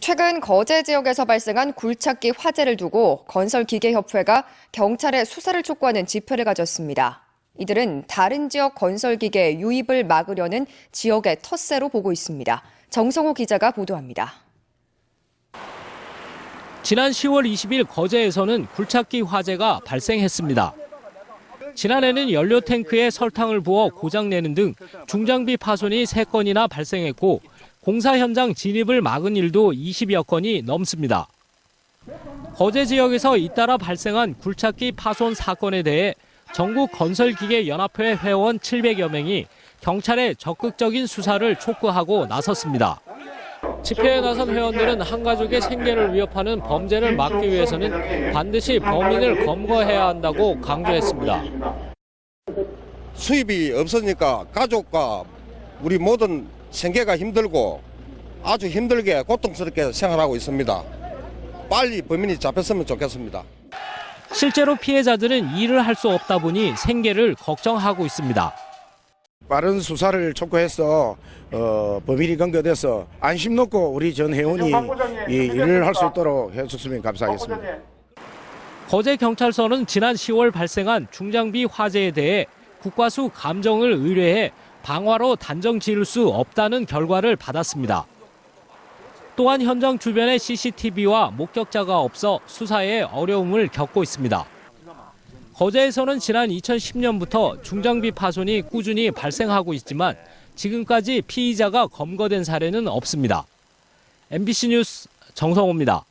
최근 거제 지역에서 발생한 굴착기 화재를 두고 건설기계협회가 경찰에 수사를 촉구하는 집회를 가졌습니다. 이들은 다른 지역 건설기계 유입을 막으려는 지역의 텃세로 보고 있습니다. 정성호 기자가 보도합니다. 지난 10월 20일 거제에서는 굴착기 화재가 발생했습니다. 지난해는 연료 탱크에 설탕을 부어 고장내는 등 중장비 파손이 3건이나 발생했고 공사 현장 진입을 막은 일도 20여 건이 넘습니다. 거제 지역에서 잇따라 발생한 굴착기 파손 사건에 대해 전국 건설기계 연합회 회원 700여 명이 경찰에 적극적인 수사를 촉구하고 나섰습니다. 집회에 나선 회원들은 한 가족의 생계를 위협하는 범죄를 막기 위해서는 반드시 범인을 검거해야 한다고 강조했습니다. 수입이 없으니까 가족과 우리 모든 생계가 힘들고 아주 힘들게 고통스럽게 생활하고 있습니다. 빨리 범인이 잡혔으면 좋겠습니다. 실제로 피해자들은 일을 할 수 없다 보니 생계를 걱정하고 있습니다. 빠른 수사를 촉구해서 어, 범인이 검거돼서 안심 놓고 우리 전 회원이 이 일을 할 수 있도록 해줬으면 감사하겠습니다. 거제 경찰서는 지난 10월 발생한 중장비 화재에 대해 국과수 감정을 의뢰해 방화로 단정 지을 수 없다는 결과를 받았습니다. 또한 현장 주변에 CCTV와 목격자가 없어 수사에 어려움을 겪고 있습니다. 거제에서는 지난 2010년부터 중장비 파손이 꾸준히 발생하고 있지만 지금까지 피의자가 검거된 사례는 없습니다. MBC 뉴스 정성호입니다.